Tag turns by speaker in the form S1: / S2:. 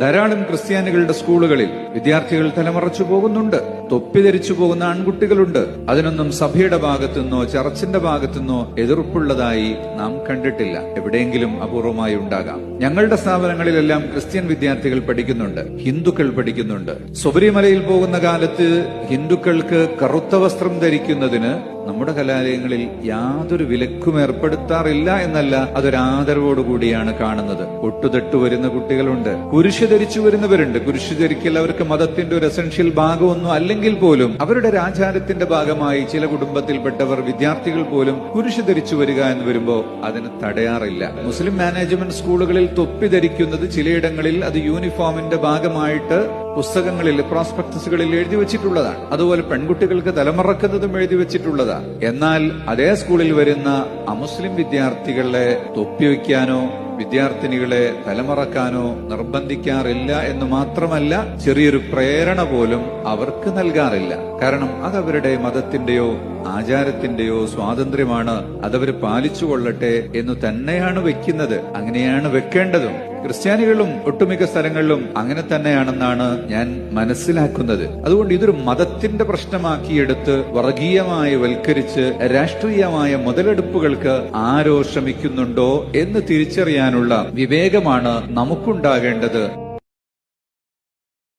S1: ധാരാളം ക്രിസ്ത്യാനികളുടെ സ്കൂളുകളിൽ വിദ്യാർത്ഥികൾ തലമറച്ചു പോകുന്നുണ്ട്. തൊപ്പി ധരിച്ചു പോകുന്ന ആൺകുട്ടികളുണ്ട്. അതിനൊന്നും സഭയുടെ ഭാഗത്തുനിന്നോ ചർച്ചിന്റെ ഭാഗത്തുനിന്നോ എതിർപ്പുള്ളതായി നാം കണ്ടിട്ടില്ല. എവിടെയെങ്കിലും അപൂർവമായി ഉണ്ടാകാം. ഞങ്ങളുടെ സ്ഥാപനങ്ങളിലെല്ലാം ക്രിസ്ത്യൻ വിദ്യാർത്ഥികൾ പഠിക്കുന്നുണ്ട്. ഹിന്ദുക്കൾ പഠിക്കുന്നുണ്ട്. ശബരിമലയിൽ പോകുന്ന കാലത്ത് ഹിന്ദുക്കൾക്ക് കറുത്ത വസ്ത്രം ധരിക്കുന്നതിന് നമ്മുടെ കലാലയങ്ങളിൽ യാതൊരു വിലക്കും ഏർപ്പെടുത്താറില്ല എന്നല്ല അതൊരാദരവോടുകൂടിയാണ് കാണുന്നത്. ഒട്ടുതെട്ടു വരുന്ന കുട്ടികളുണ്ട്. കുരിശ് ധരിച്ചു വരുന്നവരുണ്ട്. കുരിശ് ധരിക്കൽ അവർക്ക് മതത്തിന്റെ ഒരു എസൻഷ്യൽ ഭാഗമൊന്നും അല്ലെങ്കിൽ പോലും അവരുടെ രാജാരത്തിന്റെ ഭാഗമായി ചില കുടുംബത്തിൽപ്പെട്ടവർ വിദ്യാർത്ഥികൾ പോലും കുരിശ് ധരിച്ചു വരിക എന്ന് വരുമ്പോ അതിന് തടയാറില്ല. മുസ്ലിം മാനേജ്മെന്റ് സ്കൂളുകളിൽ തൊപ്പി ധരിക്കുന്നത് ചിലയിടങ്ങളിൽ അത് യൂണിഫോമിന്റെ ഭാഗമായിട്ട് പുസ്തകങ്ങളിൽ പ്രോസ്പെക്ടസുകളിൽ എഴുതി വെച്ചിട്ടുള്ളതാണ്. അതുപോലെ പെൺകുട്ടികൾക്ക് തലമറക്കുന്നതും എഴുതി വെച്ചിട്ടുള്ളതാണ്. എന്നാൽ അതേ സ്കൂളിൽ വരുന്ന അമുസ്ലിം വിദ്യാർത്ഥികളെ തൊപ്പിവെക്കാനോ വിദ്യാർത്ഥിനികളെ തലമറക്കാനോ നിർബന്ധിക്കാറില്ല എന്ന് മാത്രമല്ല ചെറിയൊരു പ്രേരണ പോലും അവർക്ക് നൽകാറില്ല. കാരണം അതവരുടെ മതത്തിന്റെയോ ആചാരത്തിന്റെയോ സ്വാതന്ത്ര്യമാണ് അതവർ പാലിച്ചുകൊള്ളട്ടെ എന്ന് തന്നെയാണ് വെക്കുന്നത്. അങ്ങനെയാണ് വെക്കേണ്ടതും. ക്രിസ്ത്യാനികളും ഒട്ടുമിക്ക സ്ഥലങ്ങളിലും അങ്ങനെ തന്നെയാണെന്നാണ് ഞാൻ മനസ്സിലാക്കുന്നത്. അതുകൊണ്ട് ഇതൊരു മതത്തിന്റെ പ്രശ്നമാക്കിയെടുത്ത് വർഗീയമായി വൽക്കരിച്ച് രാഷ്ട്രീയമായ മുതലെടുപ്പുകൾക്ക് ആരോ ശ്രമിക്കുന്നുണ്ടോ എന്ന് തിരിച്ചറിയാനുള്ള വിവേകമാണ് നമുക്കുണ്ടാകേണ്ടത്.